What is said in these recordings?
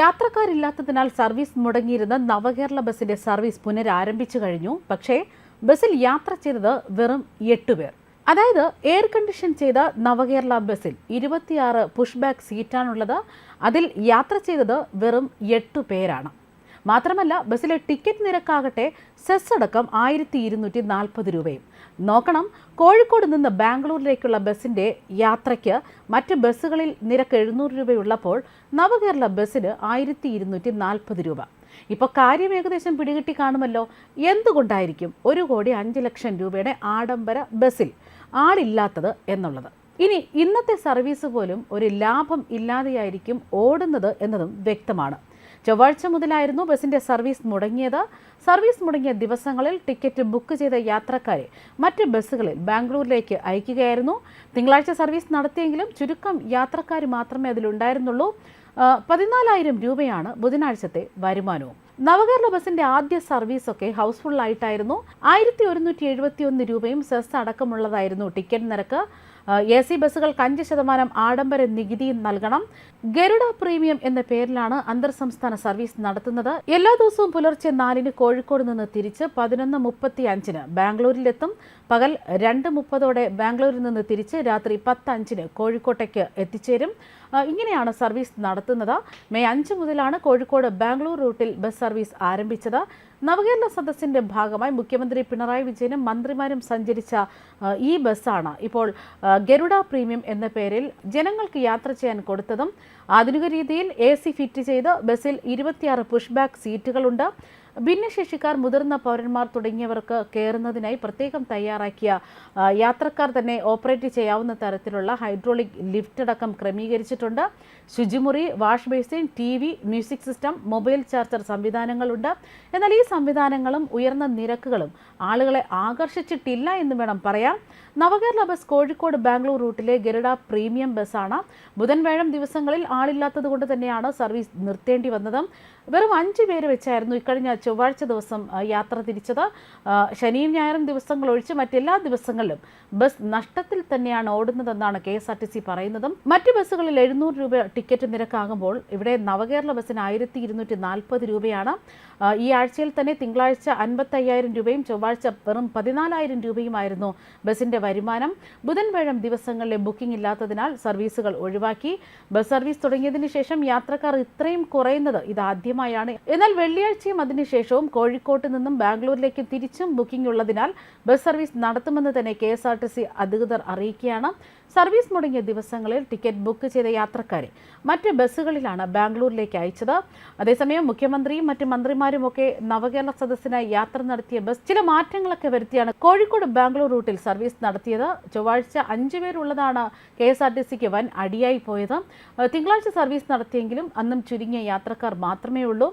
യാത്രക്കാരില്ലാത്തതിനാൽ service മുടങ്ങിയിരുന്ന നവകേരള ബസിന്റെ service പുനരാരംഭിച്ചു കഴിഞ്ഞു. പക്ഷേ ബസിൽ യാത്ര ചെയ്തത് വെറും എട്ടുപേർ അതായത് എയർ കണ്ടീഷൻ ചെയ്ത നവകേരള ബസ്സിൽ ഇരുപത്തിയാറ് പുഷ് ബാക്ക് സീറ്റാണുള്ളത് അതിൽ യാത്ര ചെയ്തത് വെറും എട്ടു പേരാണ്. മാത്രമല്ല ബസ്സിലെ ടിക്കറ്റ് നിരക്കാകട്ടെ സെസ് അടക്കം ആയിരത്തി ഇരുന്നൂറ്റി നാൽപ്പത് രൂപയും. നോക്കണം കോഴിക്കോട് നിന്ന് ബാംഗ്ലൂരിലേക്കുള്ള ബസ്സിന്റെ യാത്രയ്ക്ക് മറ്റ് ബസ്സുകളിൽ നിരക്ക് എഴുന്നൂറ് രൂപയുള്ളപ്പോൾ നവകേരള ബസ്സിന് ആയിരത്തി ഇരുന്നൂറ്റി നാൽപ്പത് രൂപ. ഇപ്പോൾ കാര്യം ഏകദേശം പിടികിട്ടി കാണുമല്ലോ. എന്തുകൊണ്ടായിരിക്കും ഒരു കോടി അഞ്ച് ലക്ഷം രൂപയുടെ ആഡംബര ബസ്സിൽ ആളില്ലാത്തത് എന്നുള്ളത്? ഇനി ഇന്നത്തെ സർവീസ് പോലും ഒരു ലാഭം ഇല്ലാതെയായിരിക്കും ഓടുന്നത് എന്നതും വ്യക്തമാണ്. ചൊവ്വാഴ്ച മുതലായിരുന്നു ബസിന്റെ സർവീസ് മുടങ്ങിയത്. സർവീസ് മുടങ്ങിയ ദിവസങ്ങളിൽ ടിക്കറ്റ് ബുക്ക് ചെയ്ത യാത്രക്കാരെ മറ്റ് ബസ്സുകളിൽ ബാംഗ്ലൂരിലേക്ക് അയക്കുകയായിരുന്നു. തിങ്കളാഴ്ച സർവീസ് നടത്തിയെങ്കിലും ചുരുക്കം യാത്രക്കാർ മാത്രമേ അതിലുണ്ടായിരുന്നുള്ളൂ. പതിനാലായിരം രൂപയാണ് ബുധനാഴ്ചത്തെ വരുമാനവും. നവകേരള ബസിന്റെ ആദ്യ സർവീസൊക്കെ ഹൗസ്ഫുൾ ആയിട്ടായിരുന്നു ആയിരത്തി ഒരുന്നൂറ്റി എഴുപത്തി ഒന്ന് രൂപയും സെസ് അടക്കമുള്ളതായിരുന്നു ടിക്കറ്റ് നിരക്ക്. എ സി ബസ്സുകൾക്ക് അഞ്ച് ശതമാനം ആഡംബര നികുതിയും നൽകണം. ഗരുഡ പ്രീമിയം എന്ന പേരിലാണ് അന്തർ സംസ്ഥാന സർവീസ് നടത്തുന്നത്. എല്ലാ ദിവസവും പുലർച്ചെ നാലിന് കോഴിക്കോട് നിന്ന് തിരിച്ച് പതിനൊന്ന് മുപ്പത്തി അഞ്ചിന് ബാംഗ്ലൂരിലെത്തും. പകൽ രണ്ട് മുപ്പതോടെ ബാംഗ്ലൂരിൽ നിന്ന് തിരിച്ച് രാത്രി പത്ത് അഞ്ചിന് കോഴിക്കോട്ടേക്ക് എത്തിച്ചേരും. ഇങ്ങനെയാണ് സർവീസ് നടത്തുന്നത്. മെയ് അഞ്ച് മുതലാണ് കോഴിക്കോട് ബാംഗ്ലൂർ റൂട്ടിൽ ബസ് സർവീസ് ആരംഭിച്ചത്. നവകേരള സദസ്സിന്റെ ഭാഗമായി മുഖ്യമന്ത്രി പിണറായി വിജയനും മന്ത്രിമാരും സഞ്ചരിച്ച ഈ ബസ്സാണ്. ഇപ്പോൾ ഗരുഡ പ്രീമിയം എന്ന പേരിൽ ജനങ്ങൾക്ക് യാത്ര ചെയ്യാൻ കൊടുത്തതും ആധുനിക രീതിയിൽ എ സി ഫിറ്റ് ചെയ്ത് ബസ്സിൽ ഇരുപത്തിയാറ് പുഷ് ബാക്ക് സീറ്റുകളുണ്ട്. ഭിന്നശേഷിക്കാർ മുതിർന്ന പൗരന്മാർ തുടങ്ങിയവർക്ക് കയറുന്നതിനായി പ്രത്യേകം തയ്യാറാക്കിയ യാത്രക്കാർ തന്നെ ഓപ്പറേറ്റ് ചെയ്യാവുന്ന തരത്തിലുള്ള ഹൈഡ്രോളിക് ലിഫ്റ്റ് അടക്കം ക്രമീകരിച്ചിട്ടുണ്ട്. ശുചിമുറി wash basin T V music system mobile charger സംവിധാനങ്ങളുണ്ട്. എന്നാൽ ഈ സംവിധാനങ്ങളും ഉയർന്ന നിരക്കുകളും ആളുകളെ ആകർഷിച്ചിട്ടില്ല എന്ന് വേണം പറയാം നവകേരള ബസ് കോഴിക്കോട് ബാംഗ്ലൂർ റൂട്ടിലെ ഗരുഡ പ്രീമിയം ബസ്സാണ്. ബുധൻ വ്യാഴം ദിവസങ്ങളിൽ ആളില്ലാത്തത് കൊണ്ട് തന്നെയാണ് സർവീസ് നിർത്തേണ്ടി വന്നത്. വെറും അഞ്ച് പേര് വെച്ചായിരുന്നു ഇക്കഴിഞ്ഞ ചൊവ്വാഴ്ച ദിവസം യാത്ര തിരിച്ചത് ശനിയും ഞായറും ദിവസങ്ങൾ ഒഴിച്ച് മറ്റെല്ലാ ദിവസങ്ങളിലും ബസ് നഷ്ടത്തിൽ തന്നെയാണ് ഓടുന്നതെന്നാണ് K S R T C പറയുന്നതും. മറ്റ് ബസ്സുകളിൽ എഴുന്നൂറ് രൂപ ടിക്കറ്റ് നിരക്കാകുമ്പോൾ ഇവിടെ നവകേരള ബസ്സിന് ആയിരത്തി ഇരുന്നൂറ്റി നാൽപ്പത് രൂപയാണ് ഈ ആഴ്ചയിൽ തന്നെ തിങ്കളാഴ്ച അൻപത്തയ്യായിരം രൂപയും ചൊവ്വാഴ്ച വെറും പതിനാലായിരം രൂപയുമായിരുന്നു ബസിന്റെ വരുമാനം. ബുധൻ വ്യാഴം ദിവസങ്ങളിലെ ബുക്കിംഗ് ഇല്ലാത്തതിനാൽ സർവീസുകൾ ഒഴിവാക്കി. ബസ് സർവീസ് തുടങ്ങിയതിനു ശേഷം യാത്രക്കാർ ഇത്രയും കുറയുന്നത് ഇതാദ്യമായാണ്. എന്നാൽ വെള്ളിയാഴ്ചയും അതിനുശേഷവും കോഴിക്കോട്ട് നിന്നും ബാംഗ്ലൂരിലേക്ക് തിരിച്ചും ബുക്കിംഗ് ഉള്ളതിനാൽ ബസ് സർവീസ് നടത്തുമെന്ന് തന്നെ K S R T C അധികൃതർ അറിയിക്കുകയാണ്. സർവീസ് മുടങ്ങിയ ദിവസങ്ങളിൽ ടിക്കറ്റ് ബുക്ക് ചെയ്ത യാത്രക്കാരെ മറ്റ് ബസ്സുകളിലാണ് ബാംഗ്ലൂരിലേക്ക് അയച്ചത്. അതേസമയം മുഖ്യമന്ത്രിയും മറ്റ് മന്ത്രിമാരും ഒക്കെ നവകേരള സദസ്സിനായി യാത്ര നടത്തിയ ബസ് ചില മാറ്റങ്ങളൊക്കെ വരുത്തിയാണ് കോഴിക്കോട് ബാംഗ്ലൂർ റൂട്ടിൽ സർവീസ് നടത്തിയത്. ചൊവ്വാഴ്ച അഞ്ചു പേരുള്ളതാണ് കെ എസ് ആർ ടി സിക്ക് വൻ അടിയായി പോയത്. തിങ്കളാഴ്ച സർവീസ് നടത്തിയെങ്കിലും അന്നും ചുരുങ്ങിയ യാത്രക്കാർ മാത്രമേ ഉള്ളൂ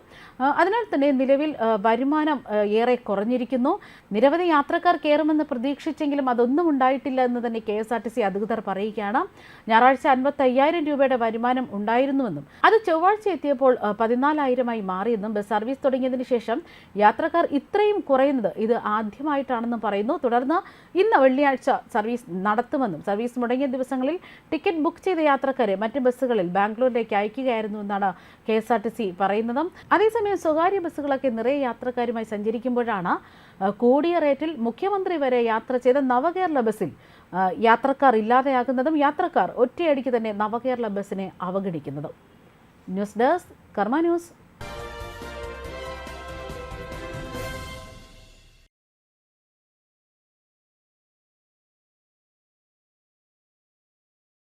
അതിനാൽ തന്നെ നിലവിൽ വരുമാനം ഏറെ കുറഞ്ഞിരിക്കുന്നു. നിരവധി യാത്രക്കാർ കയറുമെന്ന് പ്രതീക്ഷിച്ചെങ്കിലും അതൊന്നും ഉണ്ടായിട്ടില്ല എന്ന് തന്നെ K S R T C അധികൃതർ പറയുകയാണ്. ഞായറാഴ്ച അൻപത്തി അയ്യായിരം രൂപയുടെ വരുമാനം ഉണ്ടായിരുന്നുവെന്നും അത് ചൊവ്വാഴ്ച എത്തിയപ്പോൾ പതിനാലായിരമായി മാറിയെന്നും ബസ് സർവീസ് തുടങ്ങിയതിന് ശേഷം യാത്രക്കാർ ഇത്രയും കുറയുന്നത് ഇത് ആദ്യമായിട്ടാണെന്നും പറയുന്നു. തുടർന്ന് ഇന്ന് വെള്ളിയാഴ്ച സർവീസ് നടത്തുമെന്നും സർവീസ് മുടങ്ങിയ ദിവസങ്ങളിൽ ടിക്കറ്റ് ബുക്ക് ചെയ്ത യാത്രക്കാരെ മറ്റ് ബസ്സുകളിൽ ബാംഗ്ലൂരിലേക്ക് അയക്കുകയായിരുന്നു എന്നാണ് K S R T C പറയുന്നതും. അതേസമയം സ്വകാര്യ ബസ്സുകളൊക്കെ നിറയെ യാത്രക്കാരുമായി സഞ്ചരിക്കുമ്പോഴാണ് കൂടിയ റേറ്റിൽ മുഖ്യമന്ത്രി വരെ യാത്ര ചെയ്ത നവകേരള ബസ്സിൽ യാത്രക്കാർ ഇല്ലാതെയാകുന്നതും യാത്രക്കാർ ഒറ്റയടിക്ക് തന്നെ നവകേരള ബസ്സിനെ അവഗണിക്കുന്നതും. News desk Karma news.